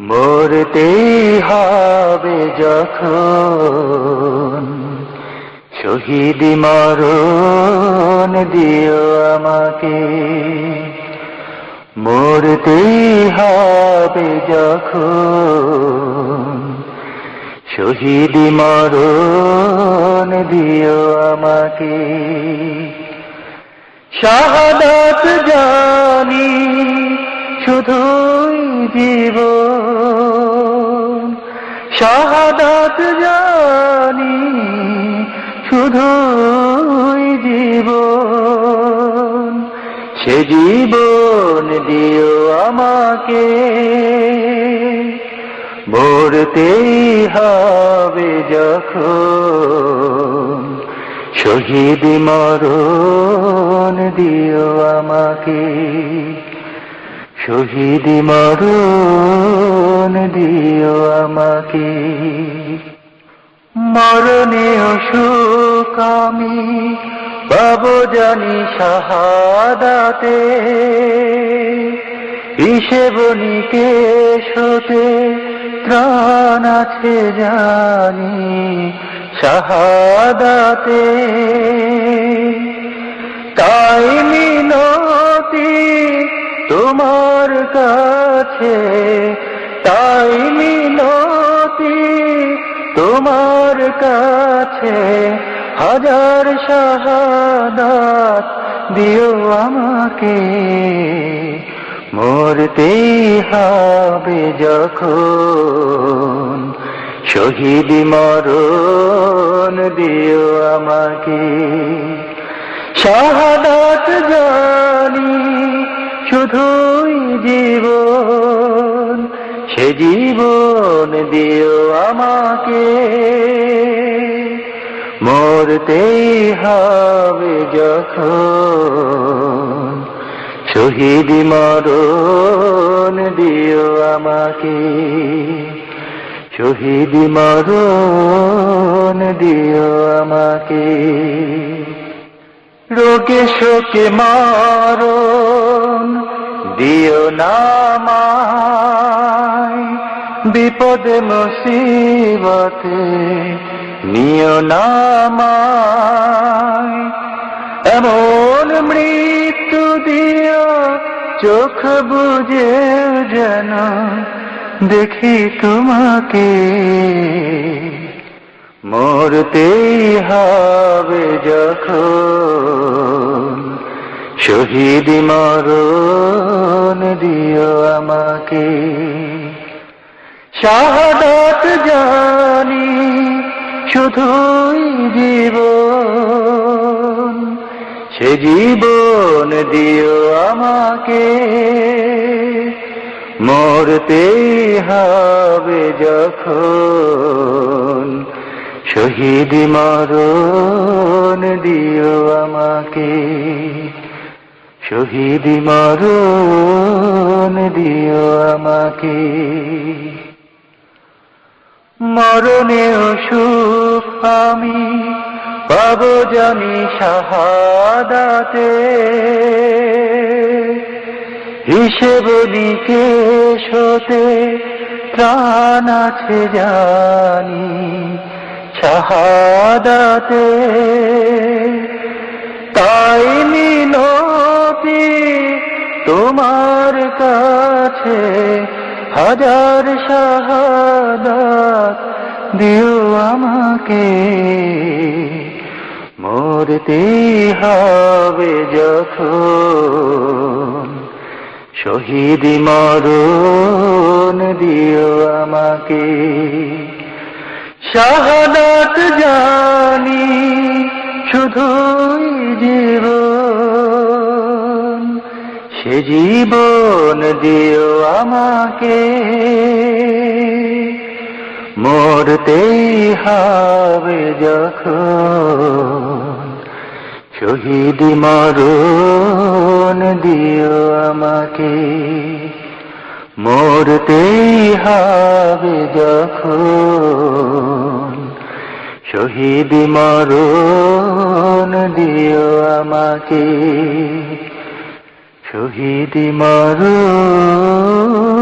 মরতে হবে যখন। শহীদ মরণ দিও আমাকে। মরতে হবে যখন। শহীদ মরণ দিও আমাকে। শাহাদাত জানি শুধুই জীবন শাহাদাত জানি শুধুই জীবন। সে জীবন দিও আমাকে মরতেই হবে যখন। শহীদ মরণ দিও আমাকে। শহীদ মরণ দিও আমাকে। মরণে অসুখ আমি পাব জানি শাহাদাতে। হিসেব নিকেশ হতে ত্রাণ আছে জানি শাহাদাতে। তাই তোমার কাছে, তাই মিনতি তোমার কাছে। হাজার শাহাদাত দিও আমাকে মরতেই হবে যখন। শহীদ মরণ দিও আমাকে। শাহাদাত শুধুই জীবন, সে জীবন দিও আমাকে। মরতেই হবে যখন, শহীদ মরণ দিও আমাকে। শহীদ মরণ দিও আমাকে। রোগে শোকে মারণ দিও নামায় বিপদে মুসিবতে নিও নামায় এমন মৃত্যু দিও, চোখ বুঝে যেন দেখি তোমাকে। মরতেই হবে যখন শহীদ মরণ দিও আমাকে। শাহাদাত জানি শুধুই জীবন, সে জীবন দিও আমাকে। মরতেই হবে যখন, শহীদ মরণ দিও আমাকে। শহীদ মরণ দিও আমাকে। মরণে সুখ আমি পাব জানি শাহাদাতে। হিসেব নিকেশ হতে প্রাণ আছে জানি শাহাদাতে। তাই মিনতি তোমার কাছে হাজার শাহাদাত দিও আমাকে। মরতে হবে যখন। শহীদ মরণ দিও আমাকে। শাহাদাত জানি শুধুই জীবন সে জীবন দিও আমাকে। মরতেই হবে যখন। শহীদ মরণ দিও আমাকে। মরতেই হবে যখন। শহীদ মরণ দিও আমাকে। শহীদ মরণ।